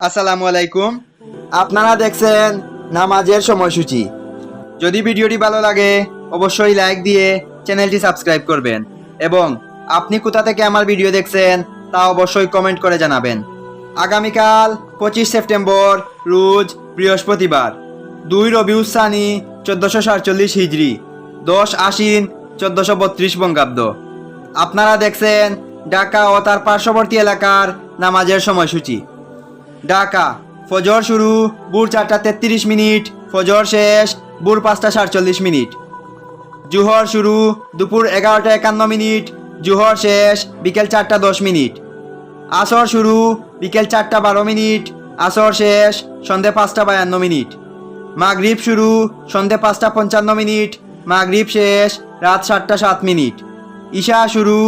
আসসালামু আলাইকুম। আপনারা দেখছেন নামাজের সময়সূচি। যদি ভিডিওটি ভালো লাগে অবশ্যই লাইক দিয়ে চ্যানেলটি সাবস্ক্রাইব করবেন এবং আপনি কোথা থেকে আমার ভিডিও দেখছেন তা অবশ্যই কমেন্ট করে জানাবেন। আগামীকাল পঁচিশ সেপ্টেম্বর রোজ বৃহস্পতিবার দুই রবিউস সানি চোদ্দোশো সাতচল্লিশ হিজড়ি দশ আশ্বিন চোদ্দোশো বত্রিশ বঙ্গাব্দ। আপনারা দেখছেন ঢাকা ও তার পার্শ্ববর্তী এলাকার নামাজের সময়সূচি। ঢাকা। ফজর শুরু, ভোর চারটা তেত্রিশ মিনিট, ফজর শেষ, ভোর পাঁচটা সাতচল্লিশ মিনিট। জুহর শুরু, দুপুর এগারোটা একান্ন মিনিট, জুহর শেষ, বিকেল চারটা দশ মিনিট। আসর শুরু, বিকেল চারটা বারো মিনিট, আসর শেষ, সন্ধে পাঁচটা বায়ান্ন মিনিট। মাগরিব শুরু, সন্ধে পাঁচটা পঞ্চান্ন মিনিট, মাগরিব শেষ, রাত সাতটা সাত মিনিট। ঈশা শুরু,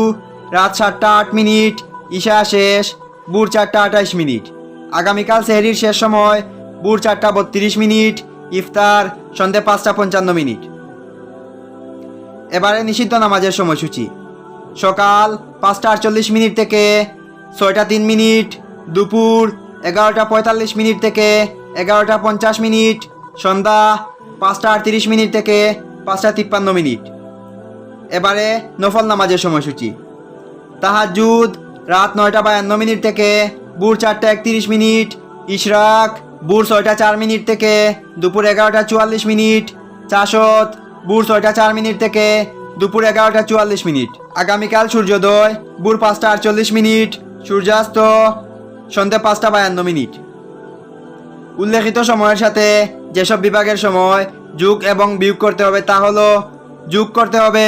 রাত সাতটা আট মিনিট, ঈশা শেষ, ভোর চারটা আঠাইশ মিনিট। আগামীকাল সেহরির শেষ সময়, ভোর চারটা বত্রিশ মিনিট, ইফতার সন্ধে পাঁচটা পঞ্চান্ন মিনিট। এবারে নিষিদ্ধ নামাজের সময়সূচি। সকাল পাঁচটা আটচল্লিশ মিনিট থেকে ছয়টা তিন মিনিট, দুপুর এগারোটা পঁয়তাল্লিশ মিনিট থেকে এগারোটা পঞ্চাশ মিনিট, সন্ধ্যা পাঁচটা আটত্রিশ মিনিট থেকে পাঁচটা তিপ্পান্ন মিনিট। এবারে নফল নামাজের সময়সূচি। তাহাজুদ রাত নয়টা বায়ান্ন মিনিট থেকে ভোর চারটা একত্রিশ মিনিট, ইশরাক, ভোর ছয়টা চার মিনিট থেকে, দুপুর এগারোটা চুয়াল্লিশ মিনিট, চাষত, ভোর ছয়টা চার মিনিট থেকে, দুপুর এগারোটা চুয়াল্লিশ মিনিট। আগামীকাল সূর্যোদয়, ভোর পাঁচটা আটচল্লিশ মিনিট, সূর্যাস্ত, সন্ধ্যে পাঁচটা বায়ান্ন মিনিট। উল্লেখিত সময়ের সাথে যেসব বিভাগের সময় যোগ এবং বিয়োগ করতে হবে তা হলো যোগ করতে হবে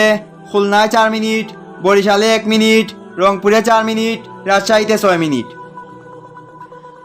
খুলনায় চার মিনিট, বরিশালে এক মিনিট, রংপুরে চার মিনিট, রাজশাহীতে ছয় মিনিট।